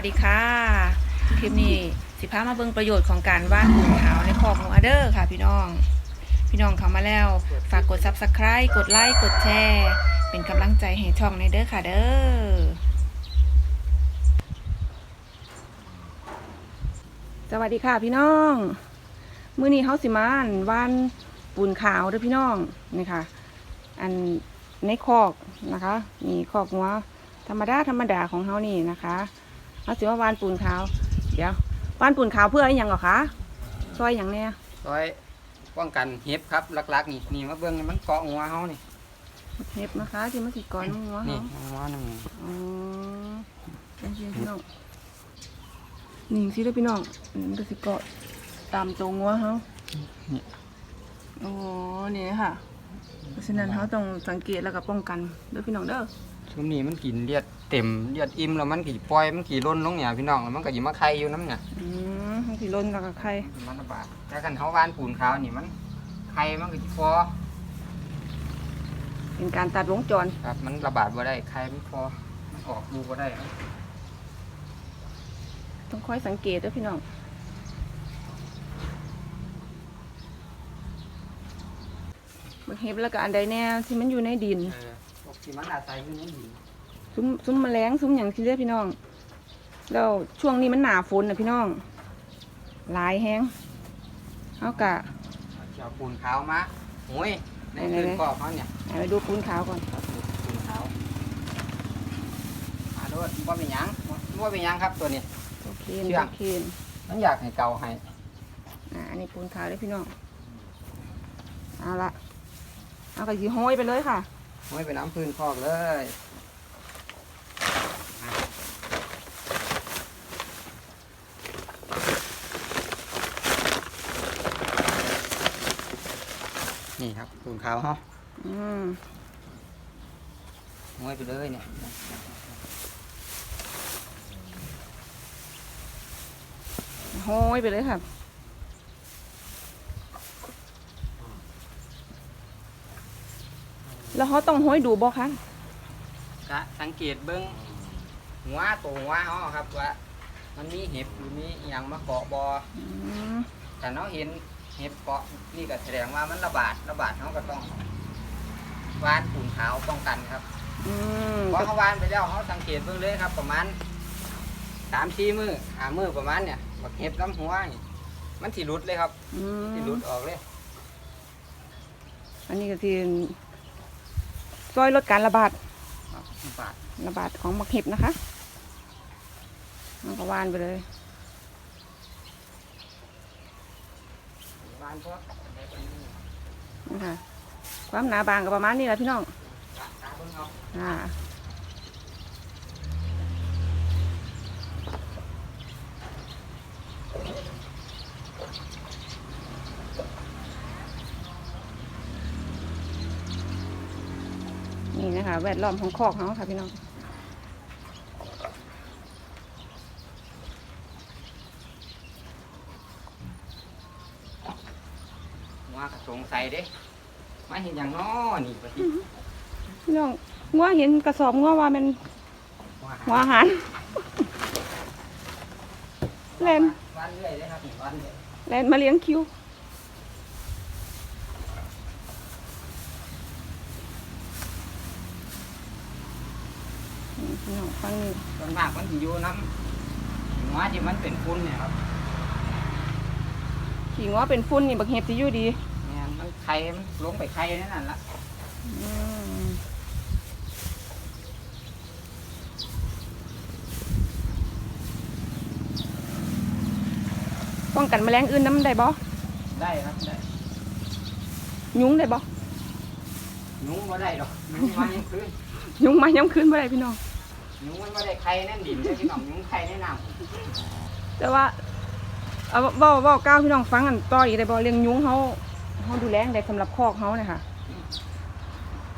วัสดีค่ะ คลิปนี้สิพามาเบิ่งประโยชน์ของการว่านปูนขาวในคอกงัวเด้อค่ะ พี่น้อง พี่น้องเข้ามาแล้ว ฝากกด subscribe กดไลค์กดแชร์เป็นกำลังใจให้ช่องในเด้อค่ะเด้อสวัสดีค่ะพี่น้องมื้อนี้เฮาสิมานว่านปูนขาวเด้อพี่น้องนี่ค่ะ อันในคอกนะคะนี่คอกงัวธรรมดาธรรมดาของเฮานี่นะคะ เอาสิว่าวานปูนขาว เดี๋ยววานปูนขาวเพื่ออะไรหยังเหรอคะช่วยอย่างเนี้ยซอยป้องกันเห็บครับหลักๆนี่นี่มาเบิ่งมันเกาะหัวเฮานี่เห็บนะคะที่มันสิก้อนหัวนี่เฮาหัวหนึงอ๋อนี่สิพี่น้องนี่สิเด้อพี่น้องนี่มันก็สิเกาะตามตรงหัวเฮานี่อ๋อนี่ค่ะ เพราะฉะนั้นเฮาต้องสังเกตแล้วก็ป้องกันเด้อพี่น้องเด้อช่วงนี้มันกินเลือด เต็มเลือดอิ่มแล้วมันก็สิปล่อยมันกี่ล้นลงเนี่ยพี่น้องแล้วมันก็สิมาไข่อยู่น้ำเนี่ยอืมมันสิล้นแล้วก็ไข่มันระบาดแต่คันเฮาวานปูนขาวนี่มันไข่มันก็สิพอเป็นการตัดวงจรครับ มันระบาดบ่ได้ไข่มันพอมันออกดูบ่ได้ต้องคอยสังเกตด้วยพี่น้องบางเห็บแล้วก็อันใดแน่ที่มันอยู่ในดินเออพวกที่มันอาศัยอยู่ในดิน ซุ้มซุ้มแมลงซุ้มอย่างที่เรียกพี่น้องแล้วช่วงนี้มันหนาฝนนะพี่น้องหลายแห้งเอากะเอาปูนขาวมาโอ้ยในไหนๆคืนกรอบเขาเนี่ยให้ไปดูปูนขาวก่อนครับปูนขาวมาด้วยว่าเป็นหยังว่าเป็นหยังครับตัวนี้โอเคเชื่องโอเคมันอยากให้เกาให้อ่าอันนี้ปูนขาวเลยพี่น้องเอาละเอากระยีห้อยไปเลยค่ะไม่ไปน้ำพื้นคอกเลย นี่ครับปูนขาวเฮาอืมห้อยไปเลยเนี่ยห้อยไปเลยค่ะแล้วเขาต้องห้อยดูบ่คะกะสังเกตเบิ้งหัวตัวหัวเฮาครับว่า มันมีเห็บหรือมีอหย่างมาเกาะบออืมแต่เราเห็น เห็บเกาะนี่ก็แสดงว่ามันระบาดระบาดเขาก็ต้องวานปูนขาวป้องกันครับอืมพอเขาวานไปแล้วเขาสังเกตเบิ่งเลยครับ ประมาณสามสี่มือหามือประมาณเนี่ยบักเห็บน้ำหัวนี่มันสิหลุดเลยครับอืสิหมลุดออกเลย อันนี้ก็ที่ซอยลดการระบาด ครับระบาดระบาดของมักเห็บนะคะมันก็วานไปเลย วา นพวกนะคะความหนาบางก็ประมาณนี้แหละพี่น้องอาอ่านี่นะคะ แวดล้อมของคอกเขาค่ะพี่น้อง หัวก็ สงสัยเด้มาเห็นอย่างน้อนี่ปฏิพี่น้องงัวเห็นกระสอบงัวว่ามันหัวหัวอาหารแลนวานเรื่อยเลยครับนี่วานเรื่อยแลนมาเลี้ยงคิวนี่พี่น้องฟังนี่ส่วนมากมันสิอยู่น้ำหัวที่มันเป็นฝุ่นเนี่ยครับขี่งัวเป็นฟุ้นนี่บักเห็บที่อยู่ดีเนี่ยมัน ไข่มันลงไปไข่นั่นนั่นละอืมป้องกันแมลงอื่นน้ำได้บ่ได้ครับได้ยุงได้บ่ยุงบ่ได้หรอกยุงมายังคืนยุงมาย้ำคืนบ่ได้พี่น้องยุงมันบ่ได้ไข่แน่นดินเลยพี่น้องยุงไข่แน่น้แต่ว่าเอาเว้าเว้าก้าวพี่น้องฟังกันต่ออีกได้บ่เรื่องยุงเฮา เฮาดูแลได้สำหรับคอกเฮาเนี่ยค่ะ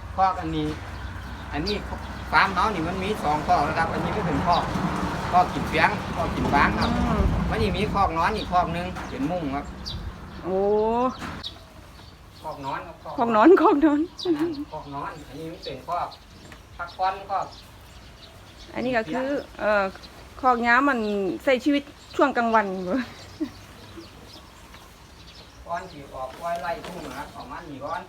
ำคอกอันนี้ อันนี้ฟาร์มเขานี่มันมีสองคอกนะครับ อันนี้ก็เป็นคอกคอกกินเฟียงคอกกินฟางครับ อืมมันยังมีคอกนอนอีกคอกหนึงเป็นมุ้งครับโอ้คอกนอนครับคอกนอนคอกนอนอันนั้นคอกนอน อันนี้มันเป็นคอกพักผ่อนคอก อันนี้ก็คือ เอ่อคอกย้ามันใส่ชีวิตช่วงกลางวันบ่ ก้อนที่ออกไว้ไล่ทุ่งนะครับของมันมีก้อน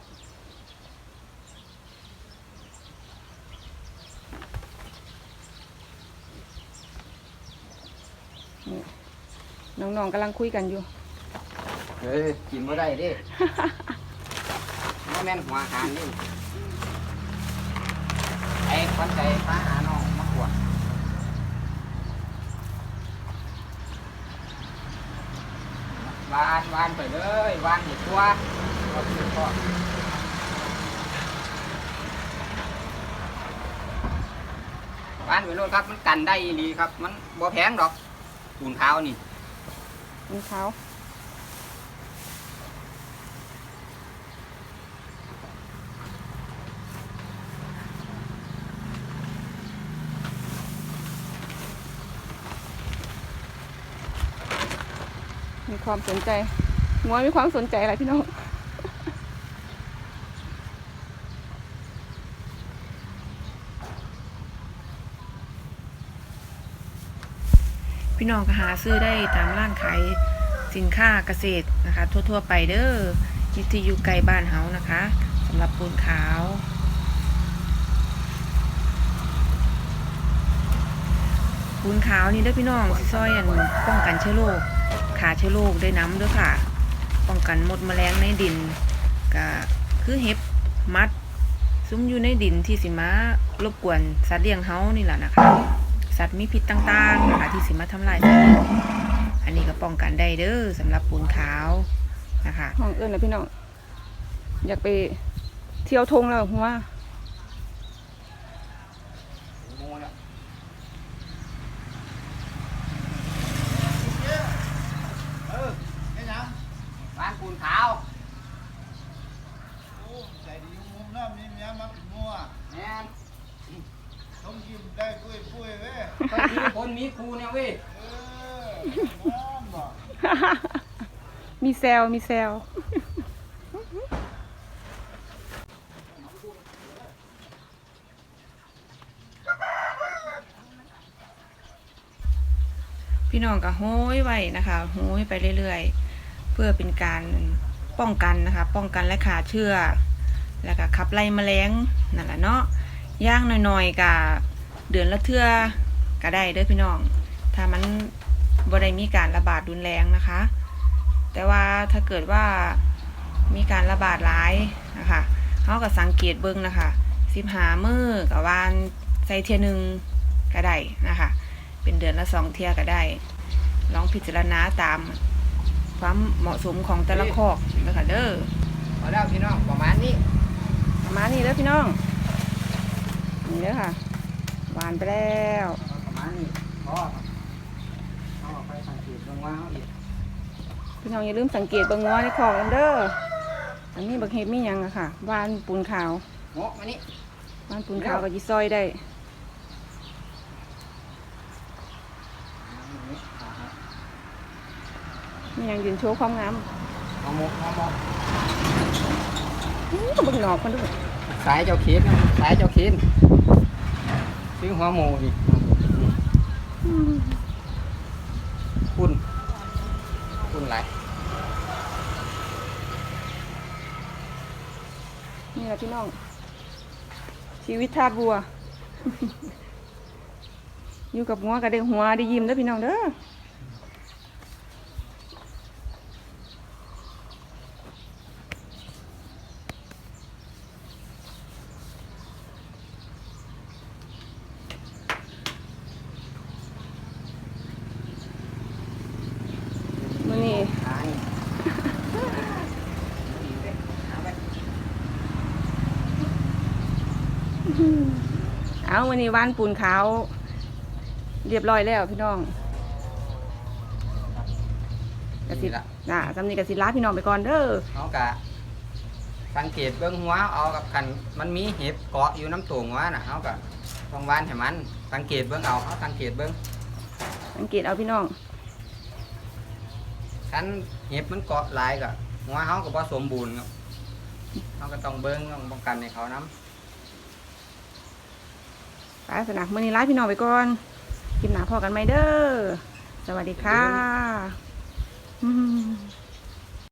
น้องๆกำลังคุยกันอยู่ เฮ้ยกินไม่ได้เดิไม่แม่นหัวอาหารนี่ไอ้คนใจฟ้าหาน้องมากวด วานวานไปเลยวานอีกตัวก็คือพ่อวานไปโลดครับ มันกันได้ดีครับ มันบ่แพงดอกปูนขาวนี่ปูนเท้า ความสนใจงัวมีความสนใจอะไรพี่น้องพี่น้องก็หาซื้อได้ตามร้านขายสินค้าเกษตรนะคะ ทั่ว ๆ ไปเด้อที่ที่อยู่ไกลบ้านเฮานะคะสำหรับปูนขาวปูนขาวนี่เด้อพี่น้องสิซอยอันป้องกันเชื้อโรค ขาเชื้อโรคด้วยน้ำเด้วยค่ะ ป้องกันมดแมลงในดินก็คือเห็บมัด ซุ้มอยู่ในดินที่สิมารบกวนสัตว์เลี้ยงเฮานี่แหละนะคะ สัตว์มีพิษต่างๆนะคะที่สิมาทำลายสัตว์เลี้ยงอันนี้ก็ป้องกันได้เด้อสำหรับปูนขาวนะคะ ห้องเอิญนะพี่น้อง อยากไปเที่ยวทงแล้วหัว โมแล้ว เออไอ้หยัง บ้านปูนขาว โอ้ใจดีมุมน้ำมีเมียมาเป็นมัว แม่น ต้องยิ้ม ได้ปุ้ยปุ้ยเว้ยไปมีคนมีครูเนี่ยเว้ยเออน้ำบ่มีแซวมีแซวพี่น้องก็โห้ยไว้นะคะโห้ยไปเรื่อยๆ เพื่อเป็นการป้องกันนะคะ ป้องกันและขาเชื้อแล้วก็ขับไล่แมลงนั่นแหละเนาะย่างหน่อยๆกับ เดือนละเทื่อก็ได้เด้อพี่น้อง ถ้ามันบ่ได้มีการระบาดรุนแรงนะคะ แต่ว่าถ้าเกิดว่ามีการระบาดร้ายนะคะเขาก็สังเกตเบิ้งนะคะสิบหามือกับวานใส่เทียหนึ่งก็ได้นะคะ เป็นเดือนละสองเทียก็ได้ ลองพิจารณาตามความเหมาะสมของแต่ละคอกนะคะเด้อพอแล้วพี่น้องประมาณนี้ ประมาณนี้เด้อพี่น้องนี่เด้อค่ะ หวานไปแล้วประมาณนี้พอเอาออกไปสังเกตตรงว่าเอาอีกพี่น้องอย่าลืมสังเกตเบิ่งง้อในคอกกันเด้ออันนี้บักเห็ดมีหยังอะค่ะวานปูนขาวงกมานี่วานปูนขาวกับยีซอยได้มีหยังยืนโชว์ความงามเอาหมกเอาหมกอื้อเบิ่งหนอกมันด้วยสายเจ้าเขีนนะสายเจ้าเขีน ซื้อหัวหมูอีกคุณคุณไรนี่แหละพี่น้อง ชีวิตทาบัว อยู่กับงัวกับเด็กหัวได้ยิ้มแล้วพี่น้องเด้อนี้ หานี่หาไป เอาวันนี้วานปูนขาว เรียบร้อยแล้วพี่น้องกสินี่ละน่ะจำนี้กสิลาพี่น้องไปก่อนเด้อเขากะสังเกตเบื้องหัวเอากับคัน มันมีเห็บเกาะอยู่น้ำตัวหัวน่ะเขากะต้องวานให้มัน สังเกตเบื้องเอาเขาสังเกตเบื้องสังเกตเอาพี่น้อง คันเห็บมันเกาะหลายกะหัวเขาก็บ่สมบูรณ์ครับเขาก็ต้องเบิ้งต้องป้องกันให้เขาน้ ไปสนะมื่อนี้ไลฟ์พี่น้องไปก่อนคลิปหนาพอกันไหมเด้อ สวัสดีค่ะ